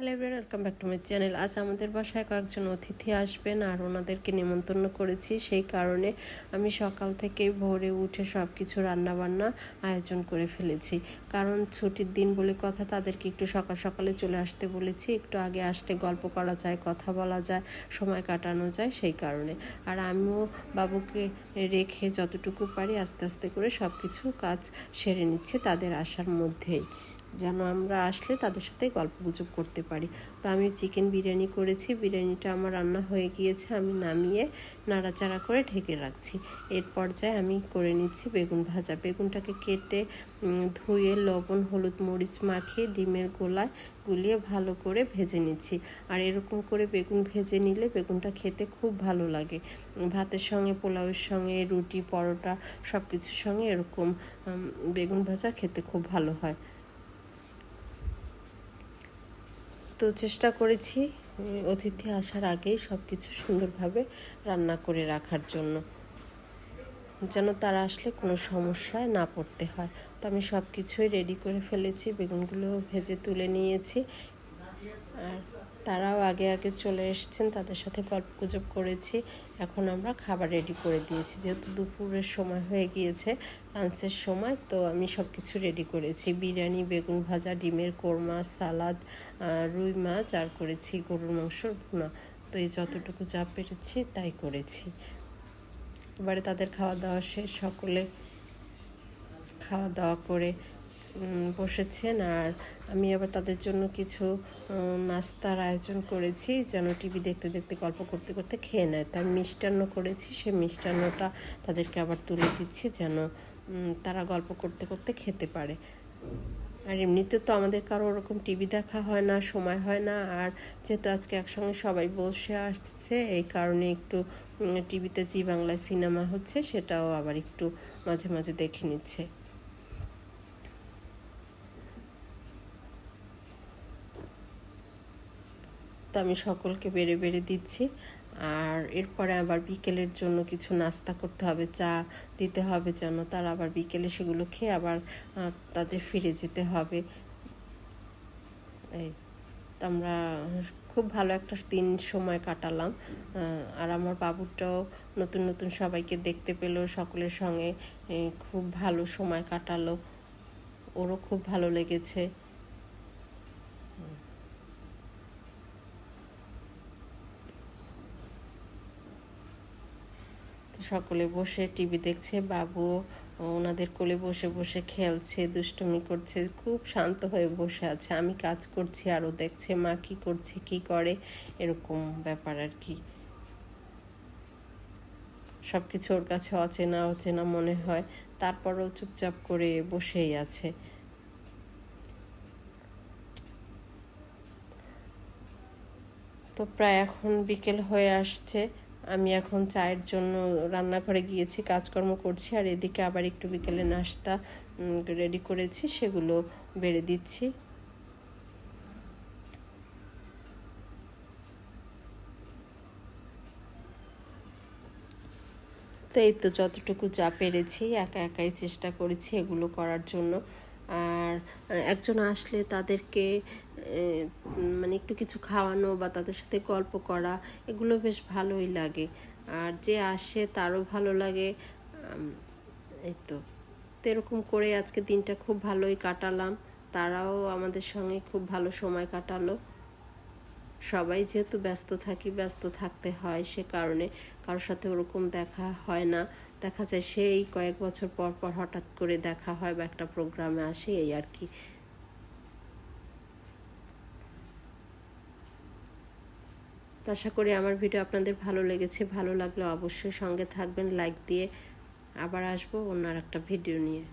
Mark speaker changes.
Speaker 1: Hello everyone welcome back to my channel আজ আমাদের বাসায় কয়েকজন অতিথি আসবেন আর ওনাদেরকে নিমন্ত্রণ করেছি। সেই কারণে আমি সকাল থেকে ভোরে উঠে সব কিছু রান্নাবান্না আয়োজন করে ফেলেছি। কারণ ছুটির দিন বলে কথা, তাদেরকে একটু সকাল সকালে চলে আসতে বলেছি। একটু আগে আসলে গল্প করা যায়, কথা বলা যায়, সময় কাটানো যায় সেই কারণে। আর আমিও বাবুকে রেখে যতটুকু পারি আস্তে আস্তে করে সব কিছু কাজ সেরে নিচ্ছে তাদের আসার মধ্যেই। যেন আমরা আসলে তাদের সাথে গল্প গুজব করতে পারি। তো আমি চিকেন বিরিয়ানি করেছি। বিরিয়ানিটা আমার রান্না হয়ে গিয়েছে। আমি নামিয়ে নাড়াচাড়া করে ঢেকে রাখছি। এর পর্যায়ে আমি করে নিচ্ছি বেগুন ভাজা। বেগুনটাকে কেটে ধুয়ে লবণ, হলুদ মরিচ মাখিয়ে ডিমের গোলায় গুলিয়ে ভালো করে ভেজে নিচ্ছি। আর এরকম করে বেগুন ভেজে নিলে বেগুনটা খেতে খুব ভালো লাগে। ভাতের সঙ্গে, পোলাওয়ের সঙ্গে, রুটি, পরোটা সব কিছুর সঙ্গে এরকম বেগুন ভাজা খেতে খুব ভালো হয়। তো চেষ্টা করেছি অতিথি আসার আগেই সব কিছু সুন্দরভাবে রান্না করে রাখার জন্য। যেন তারা আসলে কোনো সমস্যায় না পড়তে হয়। তো আমি সব কিছুই রেডি করে ফেলেছি বেগুনগুলো ভেজে তুলে নিয়েছি। আর তারাও আগে আগে চলে এসছেন, তাদের সাথে গল্প গুজব করেছি। এখন আমরা খাবার রেডি করে দিয়েছি, যেহেতু দুপুরের সময় হয়ে গিয়েছে লাঞ্চের সময়, তো আমি সব কিছু রেডি করেছি। বিরিয়ানি, বেগুন ভাজা, ডিমের কোরমা, সালাদ রুই মাছ, আর করেছি গরুর মাংসর ভুনা। তো এই যতটুকু যা পেরেছি তাই করেছি। এবারে তাদের খাওয়া দাওয়া শেষ, সকলে খাওয়া দাওয়া করে বসেছেন আর আমি আবার তাদের জন্য কিছু নাস্তার আয়োজন করেছি যেন টিভি দেখতে দেখতে গল্প করতে করতে খেয়ে নেয়। তাই মিষ্টান্ন করেছি, সে মিষ্টান্নটা তাদেরকে আবার তুলে দিচ্ছি যেন তারা গল্প করতে করতে খেতে পারে। আর এমনিতে তো আমাদের কারও ওরকম টিভি দেখা হয় না, সময় হয় না, আর যেহেতু আজকে একসঙ্গে সবাই বসে আসছে, এই কারণে একটু টিভিতে জি বাংলায় সিনেমা হচ্ছে, সেটাও আবার একটু মাঝে মাঝে দেখে নিচ্ছে। তো আমি সকলকে বেড়ে বেড়ে দিচ্ছি। আর এরপরে আবার বিকেলের জন্য কিছু নাস্তা করতে হবে, চা দিতে হবে যেন তারা আবার বিকেলে সেগুলো খেয়ে আবার তাদের ফিরে যেতে হবে। এই আমরা খুব ভালো একটা দিন সময় কাটালাম। আর আমার বাবুটাও নতুন নতুন সবাইকে দেখতে পেল, সকলের সঙ্গে খুব ভালো সময় কাটালো। ওরও খুব ভালো লেগেছে। সকলে বসে টিভি দেখছে, বাবু ওনাদের কোলে বসে বসে খেলছে, দুষ্টুমি করছে, খুব শান্ত হয়ে বসে আছে। আমি কাজ করছি, আরও দেখছে মা কি করছে, কি করে, এরকম ব্যাপার আর কি। সব কিছু ওর কাছে অচেনা অচেনা মনে হয়। তারপরও চুপচাপ করে বসেই আছে। তো প্রায় এখন বিকেল হয়ে আসছে। আমি এখন চায়ের জন্য রান্নাঘরে গিয়েছি, কাজকর্ম করছি, আর এদিকে আবার একটু বিকেলে নাস্তা রেডি করেছি, সেগুলো বেড়ে দিচ্ছি। তো এই তো যতটুকু যা পেরেছি, একা একাই চেষ্টা করেছি এগুলো করার জন্য। আর একজন আসলে তাদেরকে মানে একটু কিছু খাওয়ানো বা তাদের সাথে গল্প করা, এগুলো বেশ ভালোই লাগে। আর যে আসে তারও ভালো লাগে। এই তো। তো এরকম করে আজকে দিনটা খুব ভালোই কাটালাম। তারাও আমাদের সঙ্গে খুব ভালো সময় কাটালো। সবাই যেহেতু ব্যস্ত থাকি, ব্যস্ত থাকতে হয় সে কারণে কারোর সাথে ওরকম দেখা হয় না। দেখা যায় সেই কয়েক বছর পর পর হঠাৎ করে দেখা হয় বা একটা প্রোগ্রামে আসে, এই আর কি। আশা করি আমার ভিডিও আপনাদের ভালো লেগেছে। ভালো লাগলে অবশ্যই সঙ্গে থাকবেন, লাইক দিয়ে আবার আসব অন্য একটা ভিডিও নিয়ে।